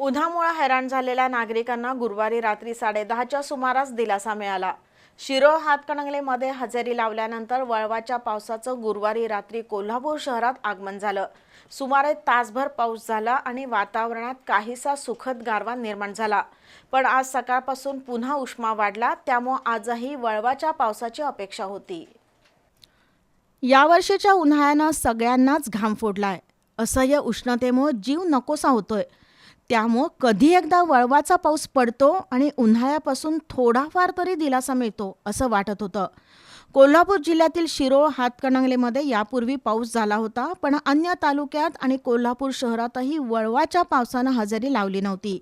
उन्हामुळे हैराण झालेल्या नागरिकांना गुरुवारी रात्री साडेदहाच्या सुमारास दिलासा मिळाला. शिरोळ हातकणंगलेमध्ये हजेरी लावल्यानंतर वळवाच्या पावसाचं गुरुवारी रात्री कोल्हापूर शहरात आगमन झालं. सुमारे तासभर पाऊस झाला आणि वातावरणात काहीसा सुखद गारवा निर्माण झाला. पण आज सकाळपासून पुन्हा उष्मा वाढला त्यामुळे आजही वळवाच्या पावसाची अपेक्षा होती. यावर्षीच्या उन्हाळ्यानं सगळ्यांनाच घाम फोडलाय. असह्य उष्णतेमुळे जीव नकोसा होतोय. त्यामुळं कधी एकदा वळवाचा पाऊस पडतो आणि उन्हाळ्यापासून थोडाफार तरी दिलासा मिळतो असं वाटत होतं. कोल्हापूर जिल्ह्यातील शिरोळ हातकणंगलेमध्ये यापूर्वी पाऊस झाला होता पण अन्य तालुक्यात आणि कोल्हापूर शहरातही वळवाच्या पावसानं हजेरी लावली नव्हती.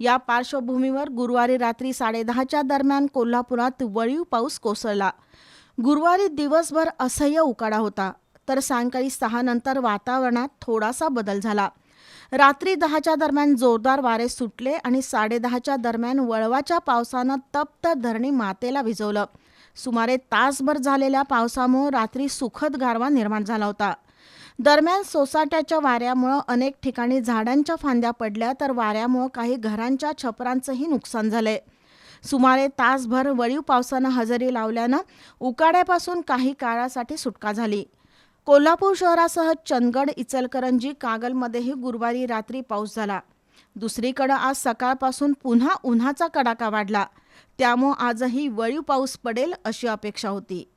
या पार्श्वभूमीवर गुरुवारी रात्री साडेदहाच्या दरम्यान कोल्हापुरात वळीव पाऊस कोसळला. गुरुवारी दिवसभर असह्य उकाडा होता तर सायंकाळी सहा नंतर वातावरणात थोडासा बदल झाला. रात्री दहाच्या दरम्यान जोरदार वारे सुटले आणि साडेदहाच्या दरम्यान वळवाच्या पावसानं तप्त धरणी मातेला भिजवलं सुमारे तासभर झालेल्या पावसामुळे रात्री सुखद गारवा निर्माण झाला होता. दरम्यान सोसाट्याच्या वाऱ्यामुळं अनेक ठिकाणी झाडांच्या फांद्या पडल्या तर वाऱ्यामुळं काही घरांच्या छपरांचंही नुकसान झालंय. सुमारे तासभर वळीव पावसानं हजेरी लावल्यानं उकाड्यापासून काही काळासाठी सुटका झाली. कोल्हापूर शहरासह चंदगड इचलकरंजी कागलमध्येही गुरुवारी रात्री पाऊस झाला. दुसरीकडं आज सकाळपासून पुन्हा उन्हाचा कडाका वाढला. त्यामुळं आजही वळीव पाऊस पडेल अशी अपेक्षा होती.